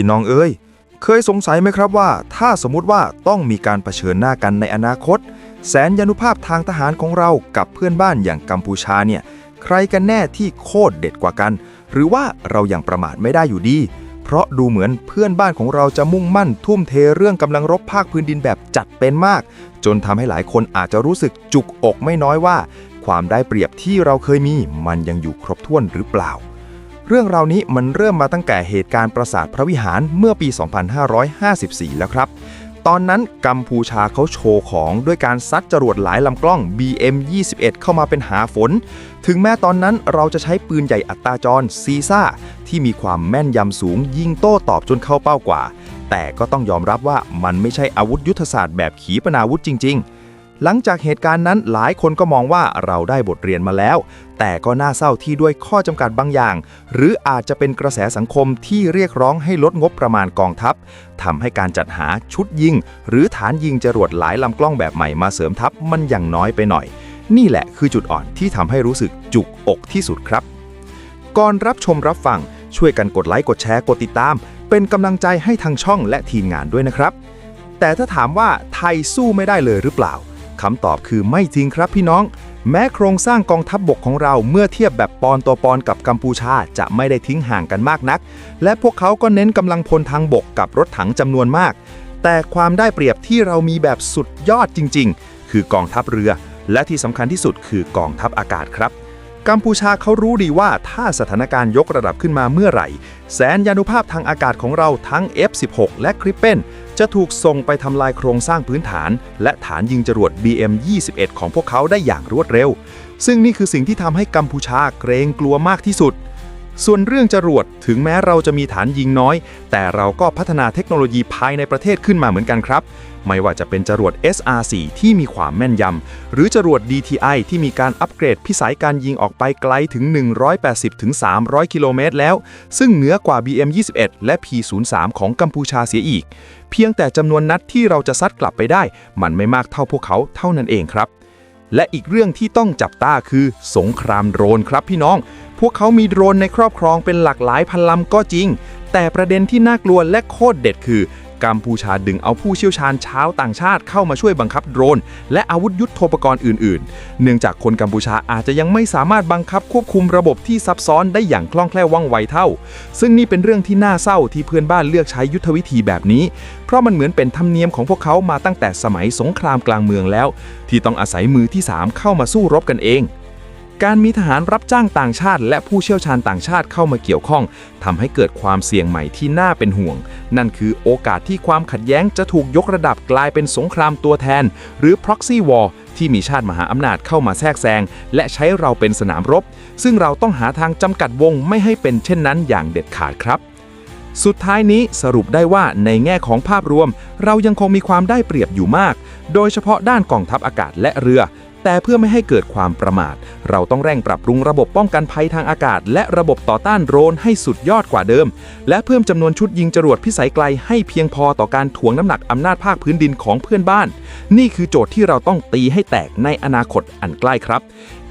พี่น้องเอ้ย เคยสงสัยไหมครับว่า ถ้าสมมติว่าต้องมีการเผชิญหน้ากันในอนาคต แสนยานุภาพทางทหารของเรากับเพื่อนบ้านอย่างกัมพูชาเนี่ย ใครกันแน่ที่โคตรเด็ดกว่ากัน หรือว่าเราอยัางประมาทไม่ได้อยู่ดี เพราะดูเหมือนเพื่อนบ้านของเราจะมุ่งมั่น ทุ่มเทเรื่องกำลังรบภาคพื้นดินแบบจัดเป็นมาก จนทำให้หลายคนอาจจะรู้สึกจุกอกไม่น้อยว่า ความได้เปรียบที่เราเคยมี มันยังอยู่ครบถ้วนหรือเปล่า เรื่องราวนี้มันเริ่มมาตั้งแต่เหตุการณ์ปราสาทพระวิหารเมื่อปี 2554 แล้วครับ ตอนนั้นกัมพูชาเขาโชว์ของด้วยการซัดจรวดหลายลำกล้อง BM21 เข้ามาเป็นหาฝน ถึงแม้ตอนนั้นเราจะใช้ปืนใหญ่อัตราจรซีซ่าที่มีความแม่นยำสูงยิงโต้ตอบจนเข้าเป้ากว่า แต่ก็ต้องยอมรับว่ามันไม่ใช่อาวุธยุทธศาสตร์แบบขีปนาวุธจริง ๆ หลังจากเหตุการณ์นั้นหลายคนก็มองว่าเราได้บทเรียนมาแล้ว แต่ก็น่าเศร้าที่ด้วยข้อจำกัดบางอย่าง หรืออาจจะเป็นกระแสสังคมที่เรียกร้องให้ลดงบประมาณกองทัพทำให้การจัดหาชุดยิง หรือฐานยิงจรวดหลายลำกล้องแบบใหม่มาเสริมทัพมันยังน้อยไปหน่อย นี่แหละคือจุดอ่อนที่ทำให้รู้สึกจุกอกที่สุดครับ ก่อนรับชมรับฟังช่วยกันกดไลค์กดแชร์กดติดตาม เป็นกำลังใจให้ทางช่องและทีมงานด้วยนะครับ แต่ถ้าถามว่าไทยสู้ไม่ได้เลยหรือเปล่า คำตอบคือไม่จริงครับพี่น้อง แม้โครงสร้างกองทัพบบกของเราเมื่อเทียบแบบปอนต่อปอนกับกัมพูชาจะไม่ได้ทิ้งห่างกันมากนัก และพวกเขาก็เน้นกำลังพลทางบกกับรถถังจำนวนมาก แต่ความได้เปรียบที่เรามีแบบสุดยอดจริง ๆ คือกองทัพเรือ และที่สำคัญที่สุดคือกองทัพอากาศครับกัมพูชาเขารู้ดีว่าถ้าสถานการณ์ยกระดับขึ้นมาเมื่อไหร่ แสนยานุภาพทางอากาศของเราทั้ง F16 และคริปเปน จะถูกส่งไปทำลายโครงสร้างพื้นฐาน และฐานยิงจรวด BM21 ของพวกเขาได้อย่างรวดเร็ว ซึ่งนี่คือสิ่งที่ทำให้กัมพูชาเกรงกลัวมากที่สุด ส่วนเรื่องจรวดถึงแม้เราจะมีฐานยิงน้อย แต่เราก็พัฒนาเทคโนโลยีภายในประเทศขึ้นมาเหมือนกันครับ ไม่ว่าจะเป็นจรวด SR4 ที่มีความแม่นยำ หรือจรวด DTI ที่มีการอัปเกรดพิสัยการยิงออกไปไกลถึง 180-300 กิโลเมตรแล้ว ซึ่งเหนือกว่า BM21 และ P03 ของกัมพูชาเสียอีก เพียงแต่จำนวนนัดที่เราจะซัดกลับไปได้ มันไม่มากเท่าพวกเขาเท่านั้นเองครับและอีกเรื่องที่ต้องจับตาคือ สงครามโดรนครับพี่น้อง พวกเขามีโดรนในครอบครองเป็นหลากหลายพันลำก็จริง แต่ประเด็นที่น่ากลัวและโคตรเด็ดคือกัมพูชาดึงเอาผู้เชี่ยวชาญชาวต่างชาติเข้ามาช่วยบังคับโดรน และอาวุธยุทโธปกรณ์อื่น ๆ เนื่องจากคนกัมพูชาอาจจะยังไม่สามารถบังคับควบคุมระบบที่ซับซ้อนได้อย่างคล่องแคล่วว่องไวเท่า ซึ่งนี่เป็นเรื่องที่น่าเศร้าที่เพื่อนบ้านเลือกใช้ยุทธวิธีแบบนี้ เพราะมันเหมือนเป็นธรรมเนียมของพวกเขามาตั้งแต่สมัยสงครามกลางเมืองแล้ว ที่ต้องอาศัยมือที่สามเข้ามาสู้รบกันเอง การมีทหารรับจ้างต่างชาติ และผู้เชี่ยวชาญต่างชาติเข้ามาเกี่ยวข้องทำให้เกิดความเสี่ยงใหม่ที่น่าเป็นห่วง นั่นคือโอกาสที่ความขัดแย้งจะถูกยกระดับกลายเป็นสงครามตัวแทน หรือ proxy war ที่มีชาติมหาอำนาจเข้ามาแทรกแซง และใช้เราเป็นสนามรบ ซึ่งเราต้องหาทางจำกัดวงไม่ให้เป็นเช่นนั้นอย่างเด็ดขาดครับสุดท้ายนี้สรุปได้ว่าในแง่ของภาพรวม เรายังคงมีความได้เปรียบอยู่มาก โดยเฉพาะด้านกองทัพอากาศและเรือ แต่เพื่อไม่ให้เกิดความประมาท เราต้องเร่งปรับปรุงระบบป้องกันภัยทางอากาศ และระบบต่อต้านโดรนให้สุดยอดกว่าเดิม และเพิ่มจำนวนชุดยิงจรวดพิสัยไกลให้เพียงพอต่อการถ่วงน้ำหนักอำนาจภาคพื้นดินของเพื่อนบ้าน นี่คือโจทย์ที่เราต้องตีให้แตกในอนาคตอันใกล้ครับ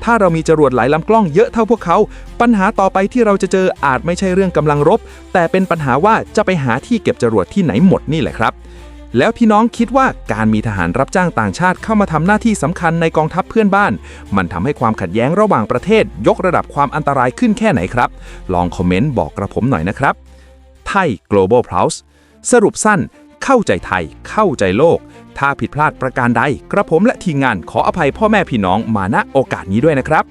ถ้าเรามีจรวดหลายลำกล้องเยอะเท่าพวกเขา ปัญหาต่อไปที่เราจะเจออาจไม่ใช่เรื่องกำลังรบ แต่เป็นปัญหาว่าจะไปหาที่เก็บจรวดที่ไหนหมดนี่แหละครับ แล้วพี่น้องคิดว่าการมีทหารรับจ้างต่างชาติเข้ามาทำหน้าที่สำคัญในกองทัพเพื่อนบ้าน มันทำให้ความขัดแย้งระหว่างประเทศ ยกระดับความอันตรายขึ้นแค่ไหนครับ ลองคอมเมนต์บอกกระผมหน่อยนะครับ ไทย global pulse สรุปสั้น เข้าใจไทย เข้าใจโลก ถ้าผิดพลาดประการใด กระผมและทีมงานขออภัยพ่อแม่พี่น้องมาณโอกาสนี้ด้วยนะครับ